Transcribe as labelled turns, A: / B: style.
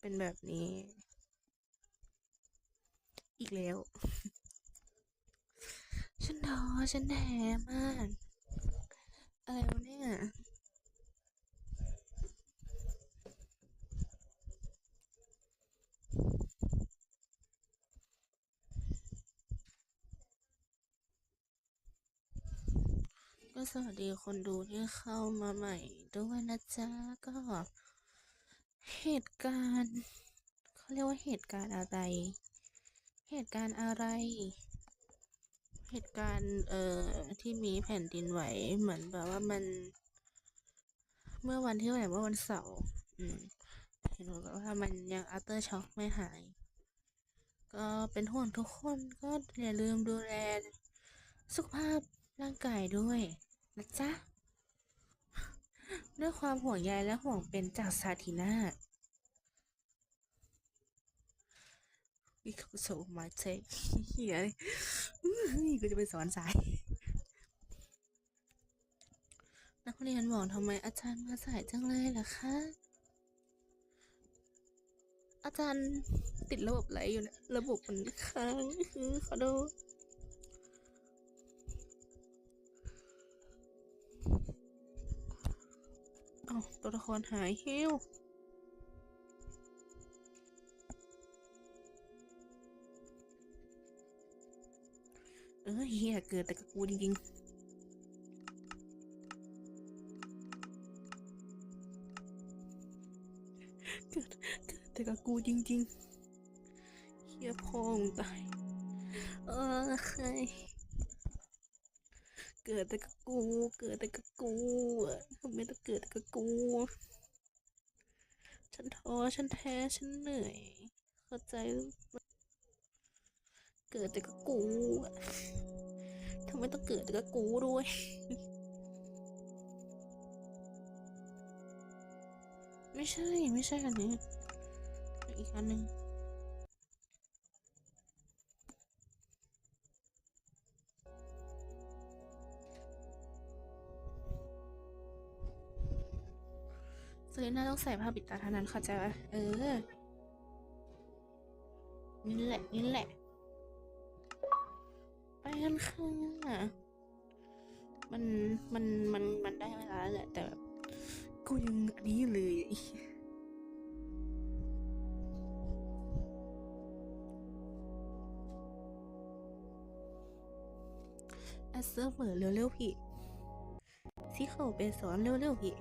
A: เป็นแบบนี้ อีกแล้ว ฉันท้อฉันแท้มาก อะไรวะเนี่ยก็สวัสดีคนดูที่เข้ามาใหม่ด้วยนะจ๊ะ ก็ เหตุการณ์เขาเรียกว่าเหตุการณ์อะไร เหตุการณ์อะไร เหตุการณ์เอ่อที่มีแผ่นดินไหวเหมือนแบบว่ามัน เมื่อวันที่ไหร่เมื่อวันเสาร์อืมเห็นบอกว่ามันยัง after shock ไม่หาย ก็เป็นห่วงทุกคนก็อย่าลืมดูแลสุขภาพร่างกายด้วยนะจ๊ะ ด้วยความห่วงใยและห่วงเป็นจากซาทีน่าวิเขาโชว์มาเช็คเฮียเลยอื้อหือกูจะไปสอนสายนักเรียนบอกทำไมอาจารย์มาสายจังเลยล่ะคะ อาจารย์ติดระบบอะไรอยู่เนี่ยระบบมันค้างขอโทษ ตัวละครหายฮิวเออเฮียเกิดแต่กับกูจริงๆเกิดเกิดแต่กับกูจริงๆเฮียพ่อมึงตาย เออใคร เกิดแต่กับกู เกิดแต่กับกูทำไมต้องเกิดแต่กับกู ฉันท้อฉันแท้ฉันเหนื่อย เข้าใจเกิดแต่กับกูทำไมต้องเกิดแต่กับกูด้วยไม่ใช่ ไม่ใช่อันนี้ อีกอันหนึ่ง เซรีน่าต้องใส่ผ้าปิดตาเท่านั้นเข้าใจปะเออนี่แหละนี่แหละ ไปกันค่ะมันมันมันมันได้เวลาแล้วแหละ แต่แบบกูยังอันนี้เลยอ้เหี้ยแอดเซิร์ฟเวอร์เร็วๆพี่ที่เขาไปสอนเร็วๆพี่